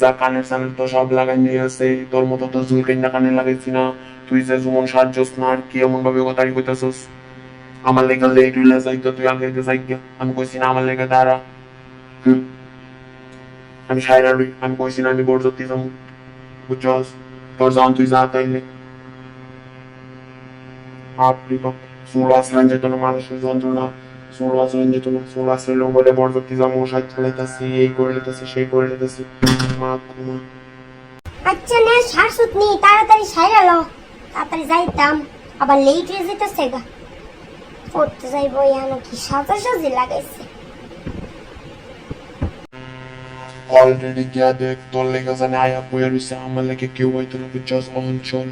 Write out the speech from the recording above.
যা কানের সানের তো সব লাগাই নিয়ে আছে। তোর মতো তো চুল কেন্দ্রা কানে লাগাইছি না। তুই যে যেমন সাহায্যস না, আর কি এমন ভাবে কথাই কইতাছস? আমার লেগে লেট হইলে যাইগা তুই আগে আগে আমি কইছি না, আমার লেগে দাঁড়া। আমি সাইরা রই আমি কইছি না, আমি বরজতি যাব বুঝছস? তোর যান তুই যা তাইলে। আপনি তো চুল যেত না মানুষের যন্ত্রণা। চুল আসলেন যেত না চুল আসলে বলে বরবর্তী যা মশাই চালাইতেছি এই করে নিতেছি সেই করে নিতেছি। মা মা। আচ্ছা না সার সুত নি তাড়াতাড়ি সাইরা লো। তাড়াতাড়ি যাইতাম আবার লেট হয়ে যেতেছে গা। পড়তে যাইবো ইয়ানো কি সাজা সাজি লাগাইছে? অলরেডি গিয়া দেখ তোর লেগে জানে আয়া বইয়া রইছে আমার লেগে কেউ হয়তো না বুঝছস অঞ্চল।